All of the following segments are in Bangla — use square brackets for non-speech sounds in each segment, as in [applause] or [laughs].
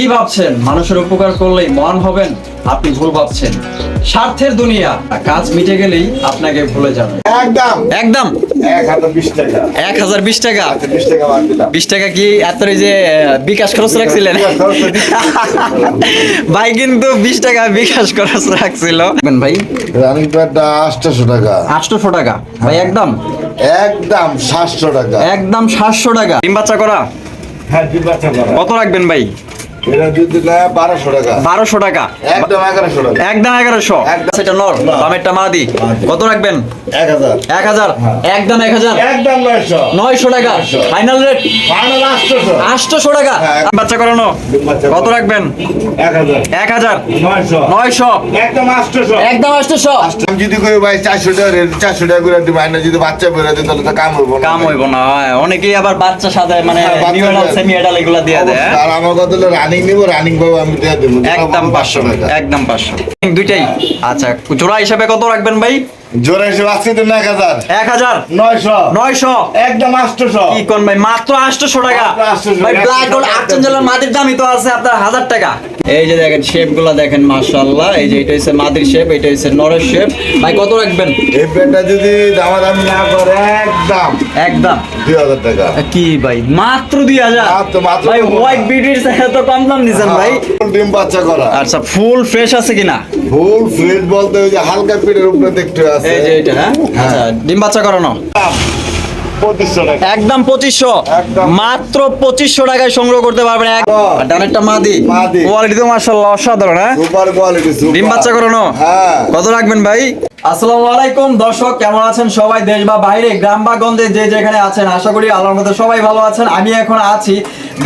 কি ভাবছেন? মানুষের উপকার করলেই মহান হবেন? আপনি ভুল ভাবছেন। স্বার্থের দুনিয়া কাজ মিটে গেলেই আপনাকে ভুলে যাবে। একদম। একদম? এক হাজার বিশ টাকা। বিশ টাকা? কি এত যে বিকাশ খরচ রাখছিলেন? ভাই কিন্তু বিশ টাকা বিকাশ খরচ রাখছিল। ভাই রানিং প্যাডটা আটশোশো টাকা। আটশোশো টাকা। ভাই একদম? একদম সাতশো টাকা। একদম সাতশো টাকা। ডিম বাচ্চা করা? হ্যাঁ কত রাখবেন ভাই? বারোশো টাকা। একদম এগারোশো টাকা। একদম এগারোশো। একদম। সেটা নর দামেরটা মাদি। মাদি। কত রাখবেন? এক হাজার। একদম এক হাজার? নয়শো। নয়শো টাকা। ফাইনাল রেট আটশোশো। আটশোশো টাকা। হ্যাঁ। বাচ্চা করানো? কত রাখবেন? এক হাজার। নয়শো। নয়শো। একদম আটশোশো। একদম আটশোশো। যদি কই ভাই চারশো টাকা চারশো টাকা করে দিব আইনা যদি বাচ্চা বেরোয় দিই তাহলে তো কাম হইব না কাম হইব না অনেকেই আবার বাচ্চা সাথে মানে হ্যাঁ। সেমি এডাল এগুলা দিয়ে দেয় হ্যাঁ? আর আমার কথা রানিং নিব রানিং পাবো আমি দিয়ে দেবো। একদম পাঁচশো একদম পাঁচশো। দুইটাই। আচ্ছা জোড়া হিসাবে কত রাখবেন ভাই? জোরে হিসেবে আসছি তো এক হাজার। এক হাজার। নয়শো। নয়শো। একদম আটশোশো। কি কোন ভাই মাত্র আটশোশো টাকা। ভাই ব্ল্যাক গোল্ড আটজন জেলার দামই তো আছে আপনার হাজার টাকা। এই যে দেখেন শেপগুলা দেখেন মাশাআল্লাহ। এই যে এটা হচ্ছে মাদির শেপ এটা হচ্ছে নরের শেপ। ভাই কত রাখবেন? এই প্যান্টটা যদি দামাদামি না করে একদম। একদম। দুই হাজার টাকা। কি ভাই মাত্র দুই হাজার? মাত্র, মাত্র। ভাই হোয়াইট বিউটির তো কম দাম নিছেন ভাই। ডিম বাচ্চা করা। আচ্ছা ফুল ফ্রেশ আছে কিনা? ফুল ফ্রেড বলতে ওই যে হালকা পিঠের উপরে দেখতে এই যে এটা হ্যাঁ? আচ্ছা ডিম বাচ্চা করানো? একদম পঁচিশশো মাত্র পঁচিশশো টাকায় সংগ্রহ করতে পারবেন এক একটা ডানেরটা মাদি। কোয়ালিটি তো মার্শাল্লাহ অসাধারণ হ্যাঁ? সুপার। ডিম বাচ্চা করানো? হ্যাঁ। কত রাখবেন ভাই? আসসালামু আলাইকুম, দর্শক, কেমন আছেন সবাই? দেশ বা বাইরে, গ্রাম বা গঞ্জে, যে যেখানে আছেন, আশা করি আল্লাহর মধ্যে সবাই ভালো আছেন। আমি এখন আছি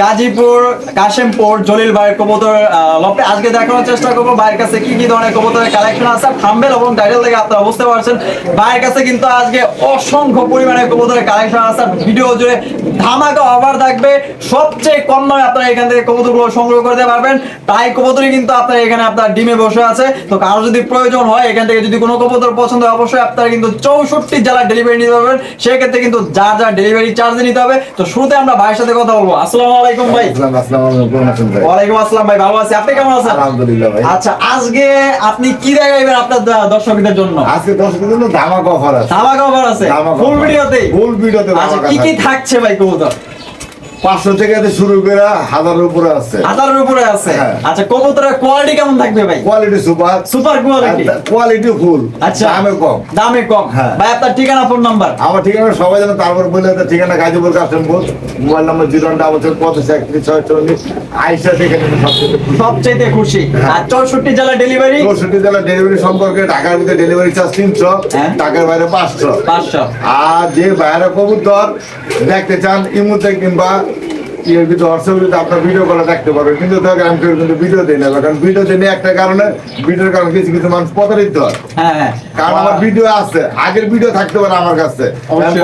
গাজীপুর, কাশেমপুর জলিল ভাইয়ের কবুতর লপে। আজকে দেখানোর চেষ্টা করব ভাইয়ের কাছে কি কি ধরনের কবুতরের কালেকশন আছে। থাম্বেল এবং টাইটেল থেকে আপনারা বুঝতে পারছেন। ভাইয়ের কাছে কিন্তু আজকে অসংখ্য পরিমাণে কবুতরের কালেকশন আছে। ভিডিও জুড়ে ধামাকা অফার থাকবে। সবচেয়ে কম দামে আপনারা এখান থেকে কবুতরগুলো সংগ্রহ করতে পারবেন। তাই কবুতরই কিন্তু আপনার এখানে আপনার ডিমে বসে আছে। তো কারও যদি প্রয়োজন হয় এখান থেকে যদি কোনো কবুতর পছন্দ হয় অবশ্যই আপনারা কিন্তু চৌষট্টি জেলার ডেলিভারি নিতে পারবেন। সেক্ষেত্রে কিন্তু যার যার ডেলিভারি চার্জ নিতে হবে। তো শুরুতে আমরা ভাইয়ের সাথে কথা বলব। আসসালামু আলাইকুম ভাই। ওয়ালাইকুম আসসালাম ভাই ভালো আছি। আপনি কেমন আছেন? আলহামদুলিল্লাহ ভাই। আচ্ছা আজকে আপনি কি দেখাইবেন আপনার দর্শকদের জন্য? আজকে দর্শকের জন্য ধামাক অফার আছে। ধামাকা অফার আছে। ফুল ভিডিওতে ফুল ভিডিওতে আচ্ছা কি কি থাকছে ভাই কবুতর পাঁচশো থেকে শুরু করে হাজারের উপরে আছে। হাজারের উপরে আছে? হ্যাঁ। আচ্ছা কবুতরের কোয়ালিটি কেমন থাকবে ভাই? Quality super super quality quality full আচ্ছা। দামে কম। দামে কম। হ্যাঁ। ভাই আপনার ঠিকানা ফোন নাম্বার আমার ঠিকানা সবাই জানে তারপর বলে তো ঠিকানা Gazipur Kashimpur mobile number zero double seven পঁচিশ একত্রিশ ছয় চল্লিশ। আইসা নেবে সবচেয়ে খুশি। আর চৌষট্টি জেলা ডেলিভারি চৌষট্টি জেলা ডেলিভারি সম্পর্কে ঢাকার ভিতরে ডেলিভারি চার্জ তিনশো হ্যাঁ। ঢাকার বাইরে পাঁচশো। পাঁচশো। আর যে বাইরে কবুতর দেখতে চান ইমুতে কিংবা ভিতরে হোয়াটসঅ্যাপে আপনার ভিডিও কলে দেখতে পারবেন। কিন্তু আমি কেউ কিন্তু ভিডিও দিই না কারণ ভিডিও দিই একটা কারণে ভিডিওর কারণে কিছু কিছু মানুষ প্রতারিত হয়। হ্যাঁ হ্যাঁ। কারণ আমার ভিডিও আছে আগের ভিডিও থাকতে পারে আমার কাছে।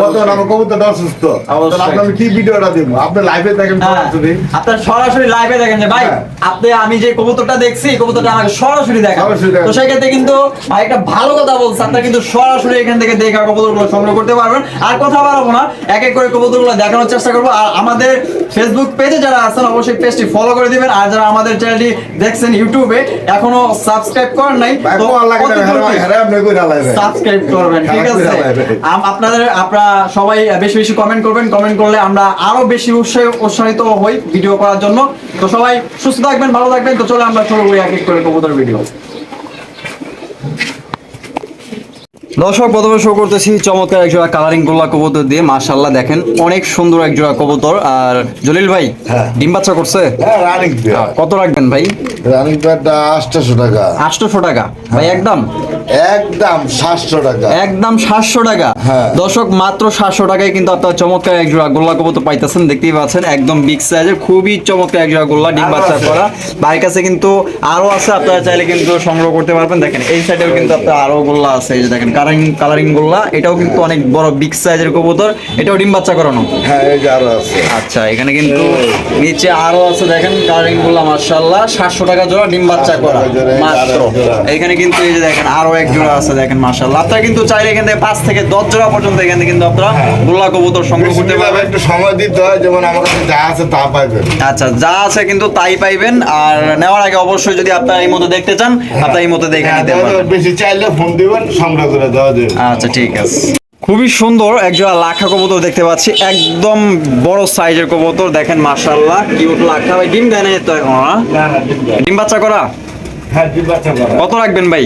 বর্তমান। আমার কবুতরটা অসুস্থ। তাহলে আপনার কি ভিডিওটা দিব? আপনি লাইভে দেখেন হ্যাঁ, সরাসরি। আপনার সরাসরি লাইভে দেখেন যে ভাই হ্যাঁ। আপনি আমি যে কবুতরটা দেখছি কবুতরটা আমাকে সরাসরি দেখা তো সেক্ষেত্রে কিন্তু ভাই একটা ভালো কথা বলছে। আপনারা কিন্তু সরাসরি এখান থেকে দেখা কবুতরগুলো সংগ্রহ করতে পারবেন। আর কথা বাড়াবো না এক এক করে কবুতরগুলো দেখানোর চেষ্টা করব। আর আমাদের ফেসবুক পেজে যারা আছেন অবশ্যই পেজটি ফলো করে দিবেন। আর যারা আমাদের চ্যানেলটি দেখছেন ইউটিউবে এখনও সাবস্ক্রাইব করেন নাই দ্রুত হ্যাঁ সাবস্ক্রাইব করবেন ঠিক আছে? আপনাদের আপনারা সবাই বেশি বেশি কমেন্ট করবেন কমেন্ট করলে আমরা আরও বেশি উৎসাহ উৎসাহিত হই ভিডিও করার জন্য। তো সবাই সুস্থ থাকবেন ভালো থাকবেন তো চলে আমরা শুরু করি এক এক করে কবুতর ভিডিও দর্শক প্রথমে শো করতেছি চমৎকার এক জোড়া কালারিং গোল্লা কবুতর দিয়ে। মাশাল্লাহ দেখেন অনেক সুন্দর এক জোড়া কবুতর। আর জলিল ভাই হ্যাঁ। ডিম বাচ্চা করছে? হ্যাঁ কত রাখবেন ভাই? রানিং প্যাডটা আটশোশো টাকা। আটশোশো টাকা। ভাই একদম? একদম সাতশো টাকা। একদম সাতশো টাকা। হ্যাঁ। দর্শক মাত্র সাতশো টাকায় কিন্তু আপনার চমৎকার এক জোড়া গোল্লা কবুতর পাইতেছেন। দেখতেই পাচ্ছেন একদম বিগ সাইজের খুবই চমৎকার এক জোড়া গোল্লা ডিম বাচ্চা করা। ভাইয়ের কাছে কিন্তু আরও আছে আপনারা চাইলে কিন্তু সংগ্রহ করতে পারবেন। দেখেন এই সাইডেও কিন্তু আপনার আরও গোল্লা আছে। এই যে দেখেন কালারিং কালারিং গোল্লা এটাও কিন্তু অনেক বড় বিগ সাইজের কবুতর। এটাও ডিম বাচ্চা করানো। হ্যাঁ এই যে আরও আছে। আচ্ছা এখানে কিন্তু নিচে আরও আছে দেখেন কালারিংগুলা মার্শাল্লাহ সাতশো টাকা জোড়া ডিম বাচ্চা করা 700 টাকা জোড়া, মাত্র। এখানে কিন্তু এই যে দেখেন আরও এক জোড়া আছে দেখেন মাশাআল্লাহ। আপনারা কিন্তু চাইলে এখান থেকে পাঁচ থেকে দশ জোড়া পর্যন্ত এখান থেকে কিন্তু আপনারা গোল্লা কবুতর সংগ্রহ করতে পারবেন। একটু সময় দিতে হয় যেমন আমার কাছে যা আছে তা পাইবেন। আচ্ছা যা আছে কিন্তু তাই পাইবেন। আর নেওয়ার আগে অবশ্যই যদি আপনারা এই মতো দেখতে চান আপনারা এই মতো দেখে হ্যাঁ, নিতে পারবেন। বেশি চাইলে ফোন দিবেন সংগ্রহ করে দেওয়া যাবে। আচ্ছা ঠিক আছে। খুবই সুন্দর একজোড়া লাখা কবুতর দেখতে পাচ্ছি। একদম বড় সাইজের কবুতর দেখেন মাশাআল্লাহ। কিউট লাখা। ভাই ডিম দেয় না তো এখন? ডিম বাচ্চা করা? হ্যাঁ জি বাচ্চা করা। কত রাখবেন ভাই?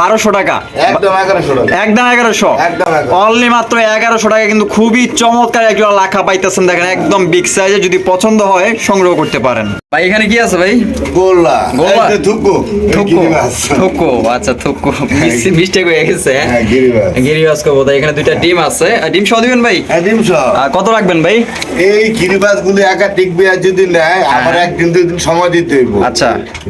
বারোশো টাকা। একদম এগারোশো একদম এগারোশো? একদম 1100 অনলি মাত্র এগারোশো টাকা কিন্তু খুবই চমৎকার একজোড়া লাখা পাইতেছেন দেখেন একদম বিগ সাইজে যদি পছন্দ হয় সংগ্রহ করতে পারেন। ভাই এখানে কি আছে ভাই? গোল্লা। গোল্লা? থুকু। থুকু থুকু আচ্ছা থুকু। মিস্টেক হয়ে। গেছে হ্যাঁ? হ্যাঁ গিরিবাস। গিরিবাস কবুতর এখানে দুইটা ডিম আছে। ডিম সহ দিবেন ভাই? হ্যাঁ ডিম সহ। কত রাখবেন ভাই? এই গিরিবাস গুলি একা টিকবে আর যদি নেয় আমার একদিন দুই দিন সময় দিতে হইব। আচ্ছা।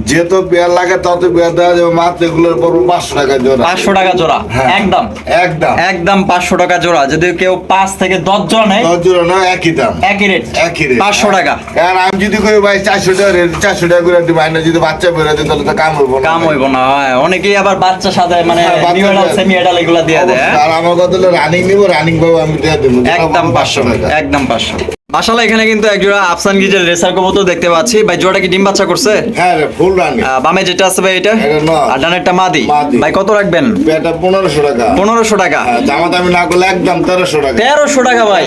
যেহেতু পেয়ার লাগে তত পেয়ার দেওয়া যাবে মাত্র এগুলোর পড়ব পাঁচশো টাকা জোড়া। পাঁচশো টাকা জোড়া হ্যাঁ। একদম। একদম। একদম পাঁচশো টাকা জোড়া। যদি কেউ পাঁচ থেকে দশ জোড়া নেয় দশ জোড়া না একই দাম। একই রেট একই রেট পাঁচশো টাকা। কারণ আমি যদি কই ভাই চারশো টাকা রেট চারশো টাকা করে দিব না যদি বাচ্চা বেরো দেয় তাহলে তো কাম হইব না। কাম হইব না অনেকেই আবার বাচ্চা সাথে মানে হ্যাঁ, নিউ এডাল সেমি এডাল এগুলা দিয়ে দেয় হ্যাঁ? আর আমার কথা হলো রানিং নিবো রানিং পাবো আমি দিয়ে দেবো। একদম পাঁচশো একদম পাঁচশো। মাসালা এখানে কিন্তু এক জোড়া আফসান গিজের রেসার কবুতর দেখতে পাচ্ছি। ভাই জোড়াটা কি ডিম বাচ্চা করছে? হ্যাঁ রে ফুল রানিং। বামে যেটা আছে ভাই এটা। আর ডানেরটা মাদি। মাদি। ভাই কত রাখবেন? এটা পনেরোশো টাকা। পনেরোশো টাকা। হ্যাঁ, দামা দামি না করলে একদম তেরোশো টাকা। তেরোশো টাকা ভাই।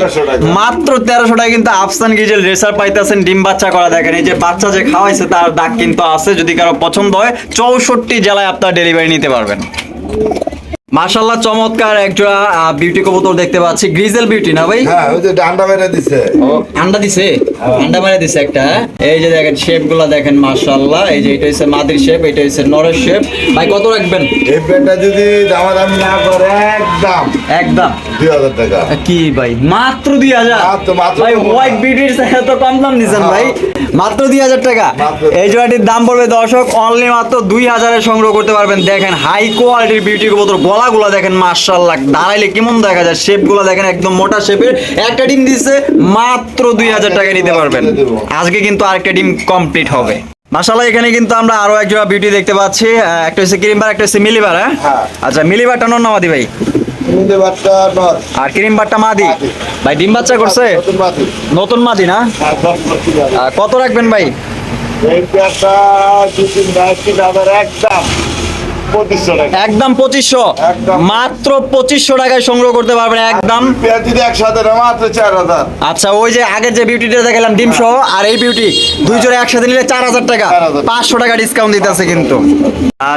মাত্র তেরোশো টাকা কিন্তু আফসান গিজেল রেসার পাইতেছেন ডিম বাচ্চা করা দেখেন। এই যে বাচ্চা যে খাওয়াইছে তার দাগ কিন্তু আছে। যদি কারও পছন্দ হয় চৌষট্টি জেলায় আপনার ডেলিভারি নিতে পারবেন। মাশাল্লাহ চমৎকার একজোড়া বিউটি কবুতর দেখতে পাচ্ছি। গ্রিজেল বিউটি না ভাই? হ্যাঁ ওই যে ডান্ডা মেরে দিছে। আন্ডা দিছে? আন্ডা মারা দিছে একটা হ্যাঁ? এই যে দেখেন শেপগুলা দেখেন মাশাল্লাহ এই যে এটা হচ্ছে মাদির শেপ এটা হচ্ছে নরের শেপ ভাই কত রাখবেন? এই পেনটা যদি দামা দামি না করে একদম। একদম। দুই হাজার টাকা। কি ভাই? মাত্র দুই হাজার? মাত্র, মাত্র ভাই। হোয়াইট বিউটির সাথে তো কম দাম দিচ্ছেন ভাই। মাত্র দুই হাজার টাকা। এই জোড়াটির দাম পড়বে দর্শক অনলি মাত্র দুই হাজারে সংগ্রহ করতে পারবেন। দেখেন হাই কোয়ালিটির বিউটি কবুতর গলাগুলো দেখেন মার্শাল্লাহ দাঁড়াইলে কেমন দেখা যায়? শেপগুলো দেখেন একদম মোটা শেপের। একটা ডিম দিচ্ছে মাত্র দুই হাজার টাকা নিতে পারবেন। আজকে কিন্তু আরেকটা ডিম কমপ্লিট হবে। মাশাল্লাহ এখানে কিন্তু আমরা আরও এক জোড়া বিউটি দেখতে পাচ্ছি। একটা হচ্ছে ক্রিমবার একটা হচ্ছে মিলিবার হ্যাঁ? হ্যাঁ। আচ্ছা মিলিবারটা নর নামাদি ভাই? আর ক্রিম বারটা মাদি। ভাই ডিম বাচ্চা করছে? নতুন মাদি। না? হ্যাঁ, কত রাখবেন ভাই? একদম একদম পঁচিশশো। মাত্র পঁচিশশো টাকায় সংগ্রহ করতে পারবেন একদম। মাত্র চার হাজার। আচ্ছা ওই যে আগের যে বিউটিটা দেখালাম ডিম সহ আর এই বিউটি দুই জোড়া একসাথে নিলে চার হাজার টাকা। পাঁচশো টাকা ডিসকাউন্ট দিতেছে কিন্তু।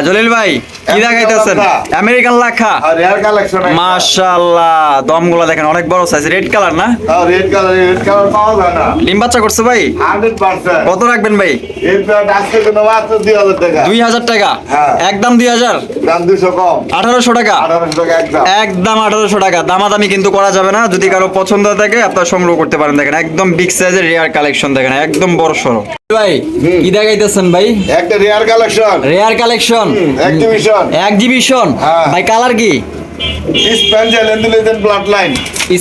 জলিল ভাই কি দেখাইতেছেন? আমেরিকান লাখা। মাশাআল্লাহ দমগুলো দেখেন অনেক বড় সাইজ রেড কালার না? রেড কালার রেড কালার পাওয়া যায় না। ডিম বাচ্চা করছে ভাই? Hundred percent. কত রাখবেন ভাই? এই পেয়ারটা আজকে মাত্র দুই হাজার টাকা। দুই হাজার টাকা। হ্যাঁ। একদম দুই হাজার হাজার। দাম দুশো কম। আঠারোশো টাকা। আঠারোশো টাকা একদম একদম আঠারোশো টাকা। দামাদামি কিন্তু করা যাবে না। যদি কারও পছন্দ থাকে আপনারা সংগ্রহ করতে পারেন। দেখেন একদম বিগ সাইজের রেয়ার কালেকশন দেখেন একদম বড় সড়ো। ভাই কি দেখাইতেছেন ভাই? একটা rare collection rare collection exhibition exhibition. ভাই কালার কি? ব্লাড লাইন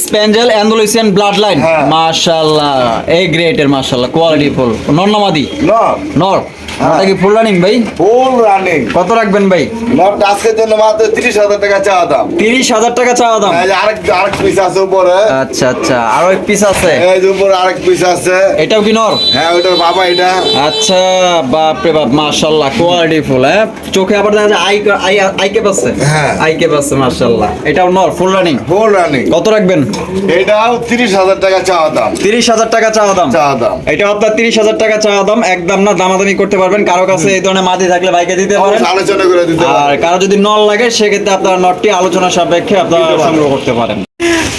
স্প্যান্ডেল অ্যান্ডোলিসিয়ান ব্লাড লাইন। মাশাআল্লাহ। এই গ্রেটের মাশাআল্লাহ। কোয়ালিটি ফুল নর্নামাদি ন নর। কি ফুল রানিং ভাই? ফুল রানিং কত রাখবেন ভাই? নট আজকের জন্য মাত্র তিরিশ হাজার টাকা চাওয়া দাম। তিরিশ হাজার টাকা চাওয়া দাম। এই যে আরেক আরেক পিস আছে উপরে। আচ্ছা আচ্ছা। আরও এক পিস আছে। এই যে উপরে আরেক পিস আছে। এটাও কি নর? হ্যাঁ ওইটার বাবা এটা। আচ্ছা বাপ রে বাপ মাশাআল্লাহ কোয়ালিটি ফুল হ্যাঁ? চোখে আবার দেখা যায় আই আই আই কেপ আছে। হ্যাঁ। আই কেপ আছে মাশাআল্লাহ এটাও নর ফুল রানিং ফুল রানিং কত রাখবেন? এটাও তিরিশ হাজার টাকা চাওয়া দাম। তিরিশ হাজার টাকা চাওয়া দাম। চাওয়া দাম। এটা আপনার তিরিশ হাজার টাকা চাওয়া দাম। একদম না দামাদামি করতে পারবেন কারও কাছে এই ধরনের মাটি থাকলে বাইকে দিতে পারেন। আলোচনা করে দিতে আর কারও যদি নল লাগে সেক্ষেত্রে আপনারা নটটি আলোচনা সাপেক্ষে আপনারা সংগ্রহ করতে পারেন।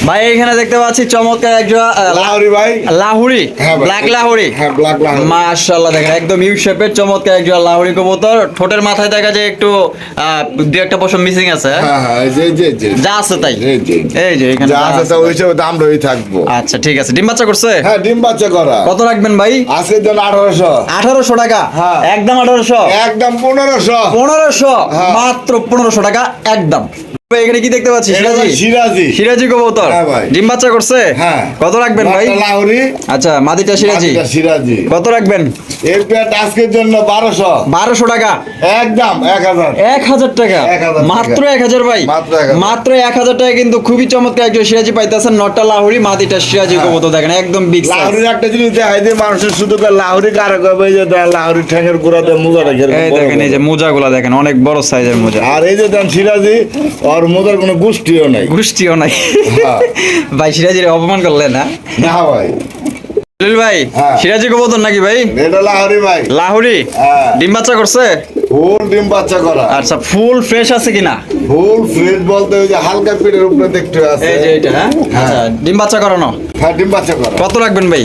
ভাই এখানে দেখতে পাচ্ছি চমৎকার একজোড়া লা- লাহোরি ভাই। লাহুরি? হ্যাঁ ব্ল্যাক লাহুরি? হ্যাঁ ব্ল্যাক লাহোরি। মাশাআল্লাহ দেখেন একদম ইউ শেপের চমৎকার একজোড়া লাহুরি কবুতর। ঠোঁটের মাথায় দেখা যায় একটু আহ, দু একটা পশম মিসিং আছে হ্যাঁ? হ্যাঁ হ্যাঁ এই যে যে, যা। আছে তাই। এই যে এখানে যা আছে তা ওই তাই। দাম রয়ে থাকব। আচ্ছা ঠিক আছে। ডিম বাচ্চা করছে? হ্যাঁ ডিম বাচ্চা করা। কত রাখবেন ভাই? আজকের জন্য আঠারোশো। আঠারোশো টাকা? হ্যাঁ। একদম আঠারোশো? একদম পনেরোশো। পনেরোশো? হ্যাঁ। মাত্র পনেরোশো টাকা একদম। এখানে কি দেখতে পাচ্ছি সিরাজি? সিরাজি। সিরাজি কবুতর। হ্যাঁ ডিম বাচ্চা করছে? হ্যাঁ। কত রাখবেন ভাই? নটটা আচ্ছা মাদিটা সিরাজি। সিরাজি। কত রাখবেন? এর পেট আজকের জন্য বারোশো। বারোশো টাকা। একদম এক হাজার। এক হাজার টাকা? 1000 টাকা। মাত্র এক হাজার ভাই। মাত্র 1000 মাত্র এক হাজার টাকা কিন্তু খুবই চমৎকার একজন সিরাজি পাইতেছেন। নটটা লাহুরি মাদিটা সিরাজি হ্যাঁ। কবুতর দেখেন একদম বিগ লাহোরির একটা জিনিস দেখাই দিয়ে মানুষের শুধু লাহোরি কারও কবে যে লাহোরি ঠ্যাঙের গোড়াতে মোজাটা কীরকম এই দেখেন এই যে মোজাগুলা দেখেন অনেক বড় সাইজের মোজা। আর এই যে দেন সিরাজি মোজার কোনো গোষ্ঠীও নাই। গোষ্ঠীও নাই। হ্যাঁ। ভাই সিরাজির অপমান করলে না? না ভাই। জলিল ভাই হ্যাঁ। সিরাজি নাকি ভাই? এটা লাহোরি ভাই। লাহোরি? হ্যাঁ। ডিম বাচ্চা করছে? ফুল ডিম বাচ্চা করা। আচ্ছা ফুল ফ্রেশ আছে কিনা? ফুল ফ্রেশ বলতে ওই যে হালকা পেটের উপরে দেখতে আছে এই যে এটা হ্যাঁ। আচ্ছা ডিম বাচ্চা করানো? হ্যাঁ কত রাখবেন ভাই?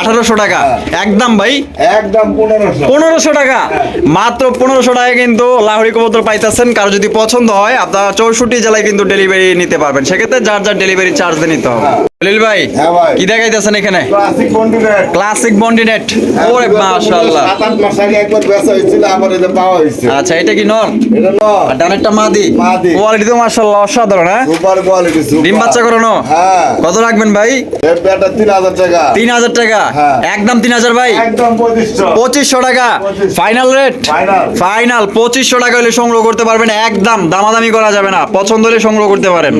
আঠারোশো টাকা। হ্যাঁ। একদম ভাই? একদম পনেরোশো। টাকা। মাত্র পনেরোশো টাকা কিন্তু লাহোরি কবুতর পাইতেছেন। কারও যদি পছন্দ হয় আপনারা চৌষট্টি জেলায় কিন্তু ডেলিভারি নিতে পারবেন। সেক্ষেত্রে যার যার ডেলিভারি চার্জ দিয়ে নিতে হবে। দলিল ভাই হ্যাঁ কি দেখাইতেছেন এখানে? ক্লাসিক বন্ডিনেট ওরে মাশাআল্লাহ। সাত আট মাস আগে একবার বেচা হয়েছিল আবার এটা পাওয়া হয়েছে। আচ্ছা এটা কি নর? এটা ন আর ডানেরটা মাদি? মাদি। কোয়ালিটি তো মাশাআল্লাহ অসাধারণ হ্যাঁ? সুপার কোয়ালিটি ডিম বাচ্চা করানো? হ্যাঁ। কত রাখবেন ভাই? তিন হাজার টাকা। হ্যাঁ। একদম তিন হাজার ভাই? পঁচিশশো। টাকা। ফাইনাল রেট ফাইনাল পঁচিশশো টাকা হলে সংগ্রহ করতে পারবেন। একদম দামাদামি করা যাবে না। পছন্দ হলে সংগ্রহ করতে পারেন।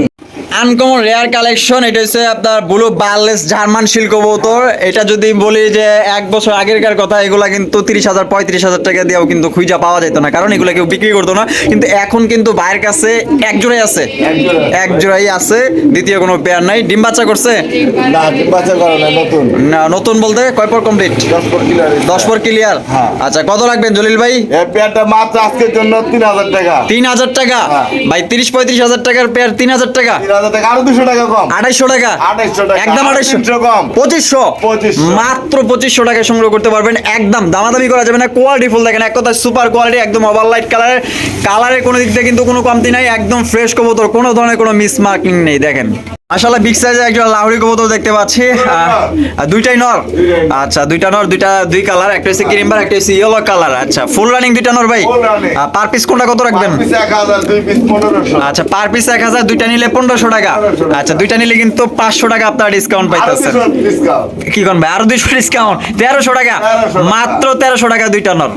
আনকমন রেয়ার কালেকশন এটা হচ্ছে আপনার ব্লু বার্লেস জার্মান শিল্ক কবুতর। এটা যদি বলি যে এক বছর আগেরকার কথা এগুলা কিন্তু তিরিশ হাজার পঁয়ত্রিশ হাজার টাকা দিয়েও কিন্তু খুঁজা পাওয়া যেত না। কারণ এগুলা কেউ বিক্রি করতো না। কিন্তু এখন কিন্তু ভাইয়ের কাছে এক জোড়াই আছে। এক জোড়াই। আছে। দ্বিতীয় কোনো পেয়ার নাই। ডিম বাচ্চা করছে? না ডিম বাচ্চা করা না নতুন। না নতুন বলতে কয় পর কমপ্লিট দশ পর ক্লিয়ার হ্যাঁ। আচ্ছা কত রাখবেন জলিল ভাই? পেটটা মাত্র আজকের জন্য তিন হাজার টাকা। তিন হাজার টাকা? হ্যাঁ। ভাই তিরিশ পঁয়ত্রিশ হাজার টাকার পেয়ার তিন হাজার টাকা। হাজার টাকা আরও দুশো টাকা কম। আড়াইশো টাকা? আড়াইশো টাকা। একদম আড়াইশো। কম। পঁচিশশো? মাত্র পঁচিশশো টাকা সংগ্রহ করতে পারবেন। একদম দামাদামি করা যাবে না। কোয়ালিটি ফুল দেখেন এক কথা সুপার কোয়ালিটি একদম ওভার লাইট কালারের কালারের কোনো দিক থেকে কিন্তু কোনো কমতি নাই একদম ফ্রেশ কবুতর কোনো ধরনের কোনো মিস মার্কিং নেই দেখেন। আসলে বিগ সাইজের একজন লাহরি কবুতর দেখতে পাচ্ছি। দুইটাই নর? আচ্ছা দুইটা নর দুইটা দুই কালার একটা হচ্ছে ক্রিম একটা হচ্ছে ইয়েলো কালার আচ্ছা ফুল রানিং দুইটা নর ভাই? পার পিস কোনটা কত রাখবেন? আচ্ছা পার পিস এক হাজার দুইটা নিলে পনেরোশো টাকা। আচ্ছা দুইটা নিলে কিন্তু পাঁচশো টাকা আপনার ডিসকাউন্ট পাইতেছেন। কি করবে আরও দুইশো ডিসকাউন্ট তেরোশো টাকা। মাত্র তেরোশো টাকা দুইটা নর।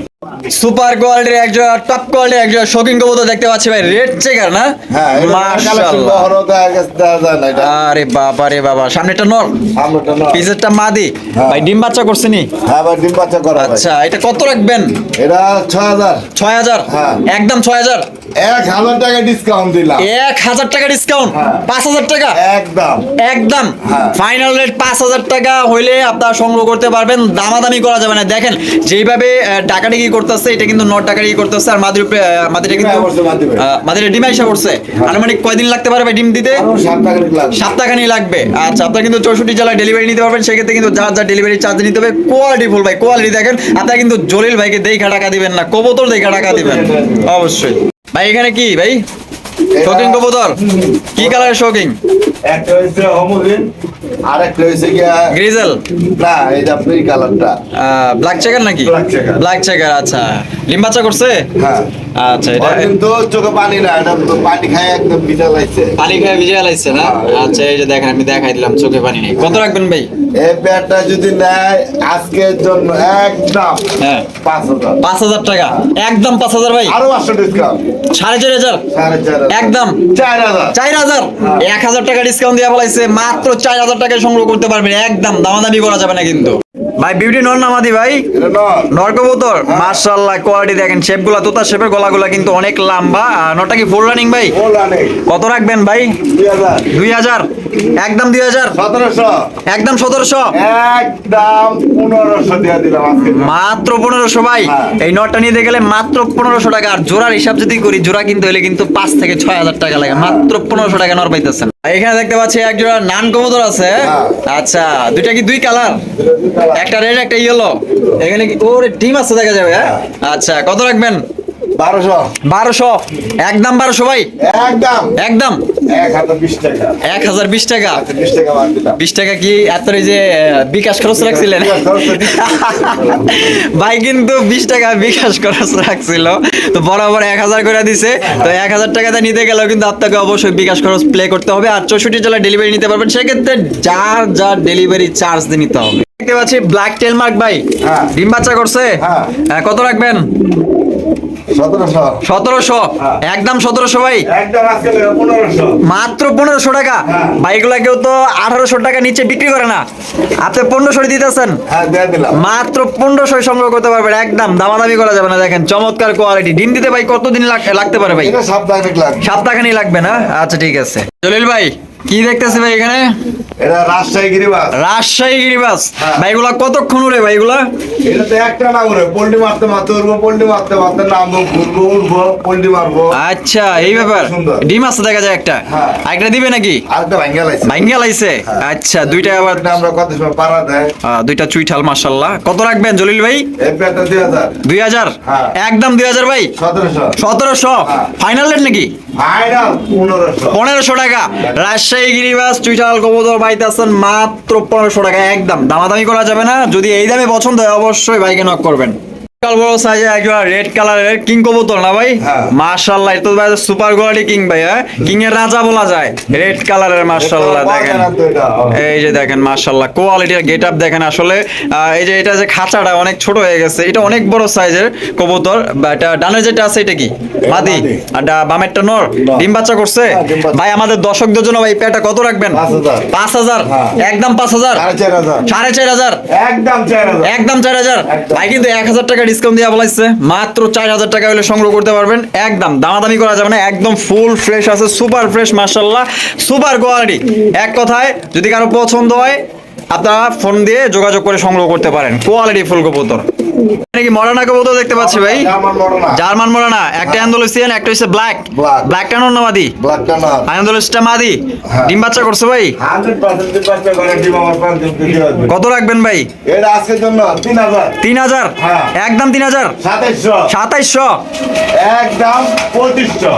সুপার কোয়ালিটির একজন টপ কোয়ালিটির একজন শৌখিন কবুতর দেখতে পাচ্ছি ভাই রেড চেকার না? হ্যাঁ আরে বাবা রে বাবা সামনেটা নর। পিছেরটা মাদি। হ্যাঁ। ভাই ডিম বাচ্চা করছে নি? হ্যাঁ ভাই ডিম বাচ্চা করা আচ্ছা এটা কত রাখবেন? এটা ছয় হাজার। ছয় হাজার? হ্যাঁ। একদম ছয় হাজার? এক হাজার টাকা ডিসকাউন্ট দিলাম। এক হাজার টাকা ডিসকাউন্ট হ্যাঁ। পাঁচ হাজার টাকা? একদম। একদম? হ্যাঁ। ফাইনাল রেট পাঁচ হাজার টাকা হইলে আপনারা সংগ্রহ করতে পারবেন। দামাদামি করা যাবে না। দেখেন যেইভাবে আহ, টাকাটাকি করতেছে এটা কিন্তু নট টাকাটাকি করতেছে আর মাদির উপরে কিন্তু ডিম মাদির আইসা করছে আনুমানিক কয়দিন লাগতে পারবে ডিম দিতে? সপ্তাহখানি লাগবে। আচ্ছা আপনারা কিন্তু চৌষট্টি জেলায় ডেলিভারি নিতে পারবেন। সেক্ষেত্রে কিন্তু যার যার ডেলিভারি চার্জ নিতে হবে কোয়ালিটি ফুল ভাই। কোয়ালিটি দেখেন আপনারা কিন্তু জলিল ভাইকে দেখা টাকা দিবেন না কবুতর দেখা টাকা দিবেন। অবশ্যই। ভাই এখানে কি ভাই? শৌকিং কবুতর? কি কালারের শৌকিং একটা আর গিয়া গ্রিজেল? না আপনার কালারটা ব্ল্যাক চেকার নাকি। ব্ল্যাক চেকার আচ্ছা। ডিম বাচ্চা করছে? হ্যাঁ। আচ্ছা এটা কিন্তু চোখে পানি না এটা তো পানি খায় একদম লাগছে। পানি খেয়ে ভিজে লাইছে না? হ্যাঁ। আচ্ছা এই যে দেখেন আমি দেখাই দিলাম চোখে পানি নেই। কত রাখবেন ভাই? এই প্যাডটা যদি নেয় আজকের জন্য একদম হ্যাঁ। পাঁচ হাজার। পাঁচ হাজার টাকা। একদম পাঁচ হাজার ভাই। আরও পাঁচশো ডিসকাউন্ট সাড়ে চার হাজার। সাড়ে চার হাজার। একদম। চার হাজার। চার হাজার। এক হাজার টাকা ডিসকাউন্ট দেওয়া বলাইছে মাত্র চার হাজার টাকায় সংগ্রহ করতে পারবেন। একদম দামাদামি করা যাবে না কিন্তু। ভাই বিউটি নর নামাদি ভাই? এটা নয় নরকবুতর মার্শাল্লাহ কোয়ালিটি দেখেন শেপগুলা তোতা শেপের গলাগুলা কিন্তু অনেক লম্বা। নটা কি ফুল রানিং ভাই? কত রাখবেন ভাই? দুই হাজার। দুই হাজার? একদম দুই হাজার? সতেরোশো। একদম সতেরোশো? একদম পনেরোশো দিয়ে দিলাম আজকে। মাত্র পনেরোশো ভাই? হ্যাঁ। এই নটটা নিতে গেলে মাত্র পনেরোশো টাকা। আর জোড়ার হিসাব যদি করি জোড়া কিন্তু হলে কিন্তু পাঁচ থেকে ছয় হাজার টাকা লাগে। মাত্র পনেরোশো টাকা নর পাইতেছেন। এখানে দেখতে পাচ্ছি এক জোড়া নান কবুতর আছে। হ্যাঁ। আচ্ছা দুইটা কি দুই কালার। একটা রেড একটা ইয়েলো এখানে কি ওরে ডিম আছে দেখা যাবে হ্যাঁ? আচ্ছা কত রাখবেন? বারোশো। বারোশো। একদম বারোশো ভাই? একদম একদম এক হাজার বিশ টাকা। বিশ কি এত যে বিকাশ খরচ রাখছিলেন। [laughs] ভাই কিন্তু বিশ টাকা বিকাশ খরচ রাখছিল। তো বরাবর এক হাজার করে দিছে। তো এক হাজার টাকাতে নিতে গেলেও কিন্তু আপনাকে অবশ্যই বিকাশ খরচ প্লে করতে হবে। আর চৌষট্টি জেলায় ডেলিভারি নিতে পারবেন। সেক্ষেত্রে যার যার ডেলিভারি চার্জ নিতে হবে। দেখতে পাচ্ছি ব্ল্যাক টেল মার্ক ভাই। হ্যাঁ। ডিম বাচ্চা করছে? হ্যাঁ। কত রাখবেন? সতেরোশো। হ্যাঁ। একদম সতেরোশো ভাই? মাত্র পনেরোশো টাকা। কেউ তো আঠারোশো টাকা নিচে বিক্রি করে না। আপনি পনেরোশো দিতেছেন। মাত্র পনেরোশো সংগ্রহ করতে পারবেন। একদম দামাদামি করা যাবে না দেখেন। চমৎকার কোয়ালিটি ডিম দিতে ভাই কতদিন লাগ- লাগতে পারে ভাই? সপ্তাহখানি লাগবে না? আচ্ছা ঠিক আছে। জলিল ভাই কি দেখতেছি ভাই এখানে? এটা রাজশাহী গিরিবাস। রাজশাহী গিরিবাস। হ্যাঁ। ভাইগুলা কতক্ষণ উড়ে ভাইগুলা এটা তো একটা না উড়ে পোল্ট্রি মারতে মারতে উঠবো পোল্ট্রি মারতে মারতে নামবো ঘুরবো উঠবো পোল্ট্রি মারবো। আচ্ছা এই ব্যাপার। সুন্দর। ডিম আছে দেখা যায় একটা। হ্যাঁ। আরেকটা দিবে নাকি? আরেকটা ভাঙ্গা লাগছে ভাঙ্গা লাইছে? আচ্ছা দুইটা আবার আমরা কত সময় পাড়া দেয়? দুইটা চুইঠাল মাশাল্লাহ কত রাখবেন জলিল ভাই? এই প্যাটটা দুই হাজার। দুই হাজার? হ্যাঁ। একদম দুই হাজার ভাই? সতেরোশো। সতেরোশো? হ্যাঁ। ফাইনাল রেট নাকি? ফাইনাল পনেরোশো। পনেরোশো টাকা। রাজশাহী গিরিবাস চুইঠাল কবুতর পাইতেছেন মাত্র পনেরোশো টাকা। একদম দামাদামি করা যাবে না। যদি এই দামে পছন্দ হয়, অবশ্যই বাইকে নক করবেন। বিশাল বড় সাইজে একজন রেড কালারের কিং কবুতর না ভাই? হ্যাঁ। মার্শাল্লাহ এটা ভাই সুপার কোয়ালিটি কিং ভাই হ্যাঁ? কিং এর রাজা বলা যায়। রেড কালারের মার্শাল্লাহ দেখেন। এই যে দেখেন মার্শাল্লাহ কোয়ালিটির গেট আপ দেখেন আসলে। এই যে এটা যে খাঁচাটা অনেক ছোট হয়ে গেছে এটা অনেক বড় সাইজের কবুতর। এটা ডানের যেটা আছে এটা কি? মাদি। আর বামেরটা নর? ডিম বাচ্চা করছে? হ্যাঁ। ভাই আমাদের দর্শকদের জন্য ভাই পেটা কত রাখবেন? পাঁচ হাজার। পাঁচ হাজার? হ্যাঁ। একদম পাঁচ হাজার? সাড়ে চার হাজার। সাড়ে চার হাজার? একদম চার হাজার। একদম চার হাজার? একদম। ভাই কিন্তু এক হাজার টাকা ডিসকাউন্ট দিয়ে বলাইছে। মাত্র চার হাজার টাকা হলে সংগ্রহ করতে পারবেন। একদম দামাদামি করা যাবে না। একদম ফুল ফ্রেশ আছে সুপার ফ্রেশ মার্শাল্লাহ সুপার কোয়ালিটি এক কথায়, যদি কারও পছন্দ হয় আপনারা ফোন দিয়ে যোগাযোগ করে সংগ্রহ করতে পারেন। কোয়ালিটি ফুল কবুতর। এখানে কি মরানা কবুতর দেখতে পাচ্ছি ভাই? মনে জার্মান মরানা। একটা অ্যান্ডোলুসিয়ান একটা হচ্ছে ব্ল্যাক. ব্ল্যাকটা নর না মাদি? অ্যান্ডোলুসটা হ্যাঁ। ডিম বাচ্চা করছে ভাই? কত রাখবেন ভাই? এটা আজকের জন্য তিন হাজার। তিন হাজার? হ্যাঁ। একদম তিন হাজার? সাতাইশশো। সাতাইশশো? একদম পঁচিশশো।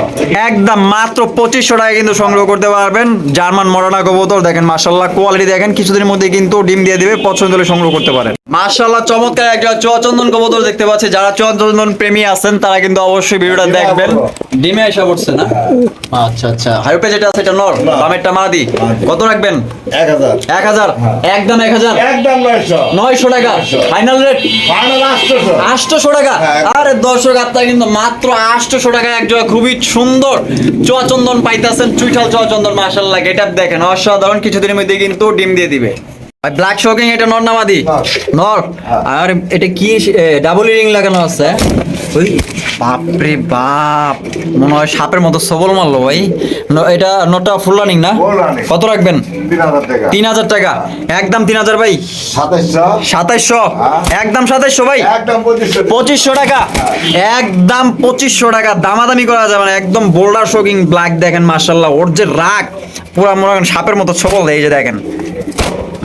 একদম মাত্র পঁচিশশো টাকা কিন্তু সংগ্রহ করতে পারবেন জার্মান মরানা কবুতর। দেখেন মার্শাল্লাহ কোয়ালিটি দেখেন কিছুদিনের মধ্যে কিন্তু ডিম দিয়ে দিবে পছন্দ হলে সংগ্রহ করতে পারেন। মার্শাল্লাহ চমৎকার একটা চুয়াচন্দন কবুতর দেখতে পাচ্ছি। যারা চুয়াচন্দন প্রেমী আছেন তারা কিন্তু অবশ্যই ভিডিওটা দেখবেন। ডিমে এসে পড়ছে না? আচ্ছা আচ্ছা। হাইপে যেটা আছে এটা নর বামেরটা মাদি। কত রাখবেন? এক হাজার। এক হাজার? একদম এক হাজার? একদম নয়শো। নয়শো টাকা। ফাইনাল রেট ফাইনাল আটশোশো। আটশোশো টাকা? হ্যাঁ। আরে দর্শক আপনারা কিন্তু মাত্র আটশোশো টাকা এক জায়গা খুবই সুন্দর চুয়াচন্দন পাইতেছেন। চুইঠাল চুয়াচন্দন মাসাল্লাহ গেটআপ দেখেন। অসাধারণ কিছুদিনের মধ্যে কিন্তু ডিম দিয়ে দিবে। ব্ল্যাক শকিং এটা নর নামাদি নর। হ্যাঁ। আর এটা কি ডাবল রিং লাগানো আছে? ওই বাপরে বাপ। মনে হয় সাপের মতো সবল মারলো ভাই। এটা নটা ফুল রানিং না? কত রাখবেন? তিন হাজার টাকা। একদম তিন হাজার ভাই। সাতাইশশো। হ্যাঁ। একদম সাতাইশশো ভাই? পঁচিশশো। টাকা? একদম পঁচিশশো টাকা। দামাদামি করা যাবে না একদম বোল্ডার শোকিং ব্ল্যাক দেখেন মার্শাল্লাহ ওর যে রাগ পুরা মনে করেন সাপের মতো সবল। এই যে দেখেন।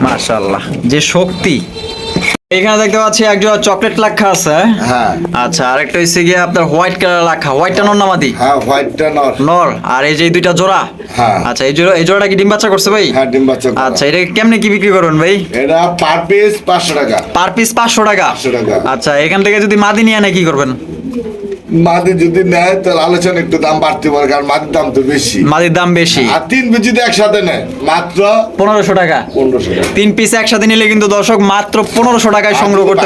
মার্শাল্লাহ যে শক্তি। এখানে দেখতে পাচ্ছি একজন চকলেট লাখা আছে। হ্যাঁ। আচ্ছা আরেকটা হচ্ছে গিয়ে আপনার হোয়াইট কালার লাখা হোয়াইটটা নর নামাদি হ্যাঁ হোয়াইটটা নর। নর। আর এই যে এই দুইটা জোড়া? হ্যাঁ। আচ্ছা এই জোড়া এই জোড়াটা কি ডিম বাচ্চা করছে ভাই? হ্যাঁ ডিম বাচ্চা করা। আচ্ছা এটা কেমনে কি বিক্রি করবেন ভাই? এটা পার পিস পাঁচশো টাকা। পার পিস পাঁচশো টাকা। 500 টাকা। আচ্ছা এখান থেকে যদি মাদি নিয়ে নেয় কি করবেন? মাদি যদি নেয় তাহলে আলোচনা একটু দাম বাড়তে পারে কারণ মাদির দাম তো বেশি। মাদির দাম বেশি। আর তিন পিস যদি একসাথে নেয় মাত্র পনেরোশো টাকা। পনেরোশো টাকা। তিন পিস একসাথে নিলে কিন্তু দর্শক মাত্র পনেরোশো টাকায় সংগ্রহ করতে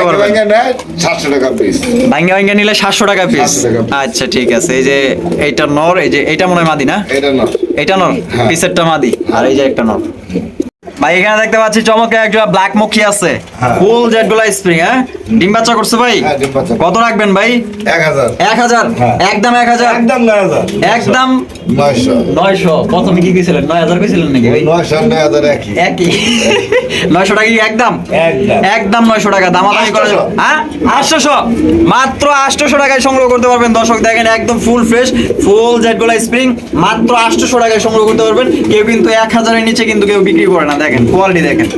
নেয় সাতশো টাকা পিস ভাঙ্গা ভাঙ্গা নিলে সাতশো টাকা পিস 700 টাকা piece। আচ্ছা ঠিক আছে। এই যে এইটা নর এই যে এটা মনে হয় মাদি না? এটা না এইটা নর? হ্যাঁ। পিসেরটা মাদি। আর এই যে একটা নর। ভাই এখানে দেখতে পাচ্ছি একটা ব্ল্যাক মক্ষী আছে। হ্যাঁ। ফুল জেড গোলা স্প্রিং হ্যাঁ? ডিম বাচ্চা করছে ভাই? হ্যাঁ। কত রাখবেন ভাই? এক হাজার। হ্যাঁ। একদম এক হাজার? একদম একদম নয়শো। নয়শো। প্রথমে কি নয় হাজার নাকি ভাই? নয়শো নয় হাজার একই। [laughs] নয়শো টাকা কি একদম? একদম। নয়শো টাকা। দামাদামি করা। হ্যাঁ? আটশোশো। মাত্র আটশোশো টাকায় সংগ্রহ করতে পারবেন। দর্শক দেখেন একদম ফুল ফ্রেশ ফুল জেড গোলা স্প্রিং মাত্র আটশোশো টাকায় সংগ্রহ করতে পারবেন। কেউ কিন্তু এক হাজারের নিচে কিন্তু কেউ বিক্রি করে না। দেখেন কোয়ালিটি দেখেন।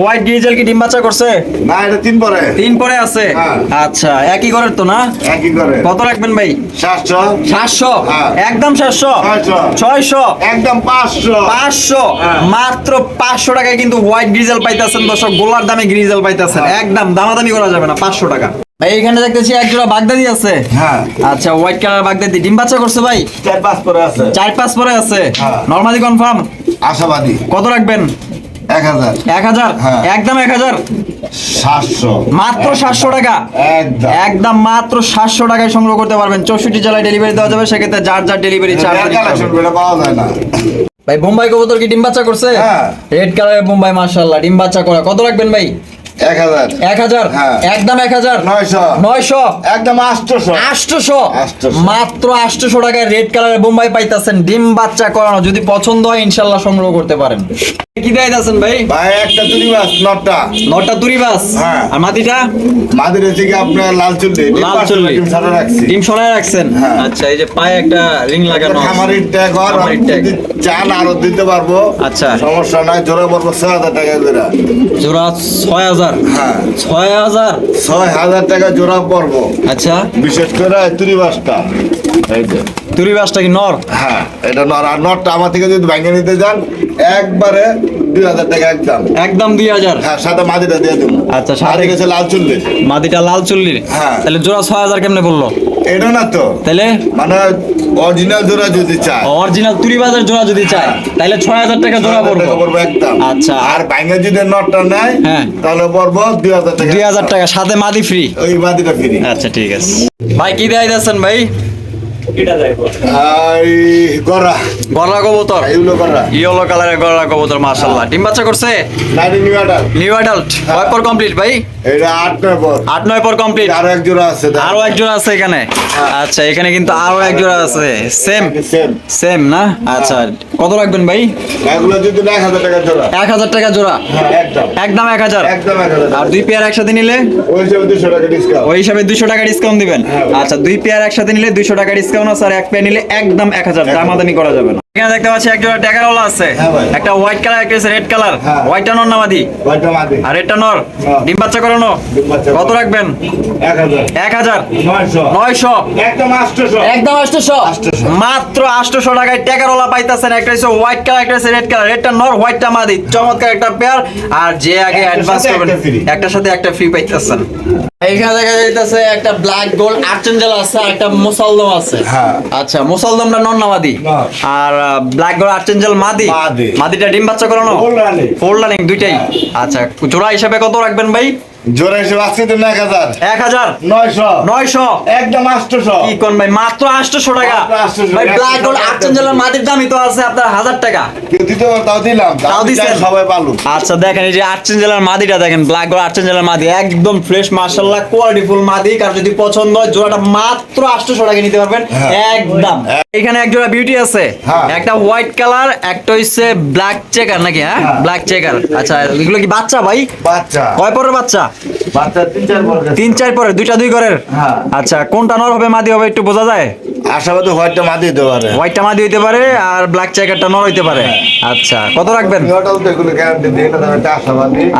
হোয়াইট গ্রিজেল কি ডিম বাচ্চা করছে? না এটা তিন পরে। তিন পরে আছে? হ্যাঁ। আচ্ছা একই ঘরের তো না? একই করে কত রাখবেন ভাই? সাতশো। সাতশো? হ্যাঁ। একদম সাতশো? ছয়শো। ছয়শো? একদম পাঁচশো। পাঁচশো? হ্যাঁ। মাত্র পাঁচশো টাকায় কিন্তু হোয়াইট গ্রিজেল পাইতেছেন দর্শক। গোলার দামে গ্রিজেল পাইতেছেন। একদম দামাদামি করা যাবে না পাঁচশো টাকা। ভাই এখানে দেখতেছি এক জোড়া বাগদাদি আছে। হ্যাঁ। আচ্ছা হোয়াইট কালার বাগদাদি ডিম বাচ্চা করছে ভাই? চার পাঁচ পরে আছে। চার পাঁচ পরে আছে। নর্মালি কনফার্ম আশাবাদী। কত রাখবেন? এক হাজার। এক হাজার? হ্যাঁ। একদম এক হাজার? সাতশো। মাত্র সাতশো টাকা? একদম। একদম মাত্র সাতশো টাকায় সংগ্রহ করতে পারবেন। চৌষট্টি জেলায় ডেলিভারি দেওয়া যাবে সেক্ষেত্রে যার যার ডেলিভারি চার্জ পাওয়া যায় না। ভাই বোম্বাই কবুতর কি ডিম বাচ্চা করছে? হ্যাঁ। রেড কালারের বোম্বাই মার্শাল্লাহ ডিম বাচ্চা করা। কত রাখবেন ভাই? এক হাজার। এক হাজার? হ্যাঁ। একদম এক হাজার? নয়শো। নয়শো? একদম আটশোশো। আটশোশো? আটশোশো। মাত্র আটশোশো টাকায় রেড কালারের বোম্বাই পাইতাছেন ডিম বাচ্চা করানো। যদি পছন্দ হয় ইনশাল্লাহ সংগ্রহ করতে পারেন। কি দেয় আছেন ভাই? ভাই একটা চুরি মাছ নটটা। নটা তুরি বাস। আর মাটিটা? মাদের থেকে আপনার লাল চুল্লি। লাল চুল্লি। সারা রাখছি। ডিম সরাই রাখছেন। আচ্ছা এই যে পায়ে একটা রিং লাগানো। খামারির ট্যাগ আর যদি চান আরও দিতে পারব। আচ্ছা। সমস্যা নাই জোড়া ছয় হাজার টাকা জোড়া ছয় হাজার হ্যাঁ। ছয় হাজার? ছয় হাজার টাকা জোড়া পর্ব। আচ্ছা। বিশেষ করে তুরি মাছটা এই যে। তুরি বাসটা কি নর? হ্যাঁ এটা নর। আর নরটা আমার থেকে যদি ভেঙে নিতে যান একবারে দুই হাজার টাকা একদম। একদম দুই হাজার? হ্যাঁ সাদা মাদিটা দিয়ে দেবো। আচ্ছা, গেছে লাল চুল্লির মাটিটা লাল চুল্লির? হ্যাঁ। তাহলে জোড়া ছয় হাজার কেমনে বলল এটা না তো। তাহলে? মানে অরিজিনাল জোড়া যদি চায়। অরিজিনাল তুরি বাজার জোড়া যদি চায় তাহলে ছয় হাজার টাকা জোড়া 6,000 টাকা পড়ব। পড়ব একদম। আচ্ছা। আর ভাঙে যদি নটটা নেয় হ্যাঁ। তাহলে পড়ব দুই হাজার টাকা। দুই হাজার টাকা সাথে মাদি ফ্রি ওই মাদিটা ফ্রি আচ্ছা ঠিক আছে। ভাই কি দেয় যাচ্ছেন ভাই? গলা কবুতর। ইয়েলো কালারের গলা কবুতর মাশাল্লাহ ডিম বাচ্চা করছে? নিউ অ্যাডাল্ট কয় পর কমপ্লিট ভাই? এটা আট নয় পর। আট নয় পর কমপ্লিট আরও এক জোড়া আছে আরও এক জোড়া আছে এখানে? আচ্ছা এখানে কিন্তু আরও এক জোড়া আছে। সেম সেম সেম না? আচ্ছা কত রাখবেন ভাই? এগুলো যদি টাকা জোড়া। টাকা হ্যাঁ একদম। একদম এক হাজার? একদম এক হাজার আর দুই পেয়ার একসাথে নিলে? ওই হিসাবে দুশো টাকা ডিসকাউন্ট ওই হিসাবে দুইশো টাকা ডিসকাউন্ট দিবেন। হ্যাঁ। আচ্ছা দুই পেয়ার একসাথে নিলে দুইশো টাকা ডিসকাউন্ট আছে? আর এক প্যানেলে নিলে একদম এক হাজার। দামাদামি করা যাবে না। এখানে দেখতে পাচ্ছি এক জোড়া ট্যাগারওয়ালা আছে। হ্যাঁ একটা হোয়াইট কালার একটা রেড কালার। হ্যাঁ। হোয়াইটটা নর নামাদি ওইটা মাদি আর রেডটা নর? হ্যাঁ। ডিম বাচ্চা করানো? কত রাখবেন? এক হাজার। নয়শো। একদম আটশোশো। একদম 800 মাত্র আটশোশো টাকায় ট্যাগারওয়ালা পাইতাছেন। একটা হচ্ছে হোয়াইট কালার একটা হচ্ছে রেড কালার। রেডটা নর হোয়াইটটা মাদি চমৎকার একটা পেয়ার আর যে আগে অ্যাডভান্স করবেন একটা একটার সাথে একটা ফ্রি পাইতেছেন। এইখানে দেখা যাইতেছে একটা ব্ল্যাক গোল্ড আর্চেঞ্জেল আছে আর একটা মুসলদম আছে। হ্যাঁ। আচ্ছা মুসলদমটা নন নামাদি নর। আর ব্ল্যাক গোল্ড আর্চেঞ্জেল মাদি মাদি। মাদিটা ডিম বাচ্চা করানো? রানিং দুইটাই। আচ্ছা জোড়া হিসাবে কত রাখবেন ভাই? জোড়া হিসেবে আজকে তো এক হাজার। এক হাজার? নয়শো। নয়শো? একদম আটশোশো। কি কোন ভাই মাত্র আটশোশো টাকা? ভাই ব্ল্যাক গোল্ড আর্চেঞ্জেলের মাদির দামই তো আছে আপনার হাজার টাকা। কেউ দিতে তাও দিলাম। তাও দিছেন? সবাই পালু আচ্ছা দেখেন এই যে আর্চেঞ্জেলের মাদিটা দেখেন ব্ল্যাক গোল্ড আর্চেঞ্জেলের মাদি একদম ফ্রেশ মার্শাল্লাহ কোয়ালিটি ফুল মাদি। কার যদি পছন্দ হয় জোড়াটা মাত্র আটশোশো টাকা নিতে পারবেন। হ্যাঁ। একদম। এখানে এক জোড়া বিউটি আছে। হ্যাঁ। একটা হোয়াইট কালার একটা হচ্ছে ব্ল্যাক চেকার নাকি হ্যাঁ। ব্ল্যাক চেকার আচ্ছা এগুলো কি বাচ্চা ভাই? বাচ্চা। কয় পরের বাচ্চা? তিন চার তিন চার পরে দুইটা দুই ঘরের? হ্যাঁ। আচ্ছা কোনটা নর হবে মাদি হবে একটু বোঝা যায়? আশাবাদী হোয়াইটটা মাদি হতে পারে। হোয়াইটটা মাদি হইতে পারে আর ব্ল্যাক চেকারটা নর হইতে পারে। আচ্ছা কত রাখবেন? এটা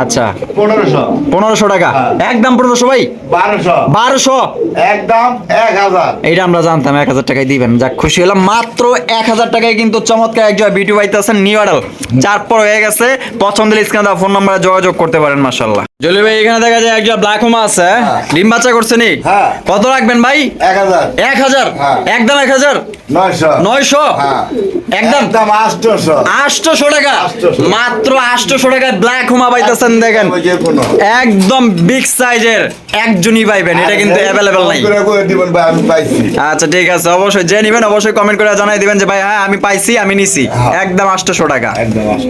আচ্ছা। পনেরোশো। পনেরোশো টাকা? হ্যাঁ। একদম পনেরোশো ভাই? বারোশো। বারোশো? একদম এক হাজার। এইটা আমরা জানতাম এক হাজার টাকায় দিবেন। যাক খুশি হলাম। মাত্র এক হাজার টাকায় কিন্তু চমৎকার একজন বিউটি বাইতে আছেন নিউ আডাল চার পর হয়ে গেছে। পছন্দের স্ক্রিনে ফোন নাম্বারে যোগাযোগ করতে পারেন মাশাল্লাহ জলি ভাই এখানে দেখা যায় একজন ব্ল্যাক হোমা আছে। হ্যাঁ। ডিম বাচ্চা করছে নি? হ্যাঁ। কত রাখবেন ভাই? এক হাজার। এক হাজার। একদম এক হাজার? নয়শো। নয়শো? একদম? একদম আটশোশো আটশোশো টাকা। মাত্র আটশোশো টাকায় ব্ল্যাক হোমা পাইতেছেন দেখেন। একদম বিগ সাইজের একজনই পাইবেন এটা কিন্তু অ্যাভেলেবেল নাই। আচ্ছা ঠিক আছে অবশ্যই যে নিবেন অবশ্যই কমেন্ট করে জানাই দিবেন যে ভাই হ্যাঁ আমি পাইছি আমি নিছি। হ্যাঁ। একদম আটশোশো টাকা। একদম আটশো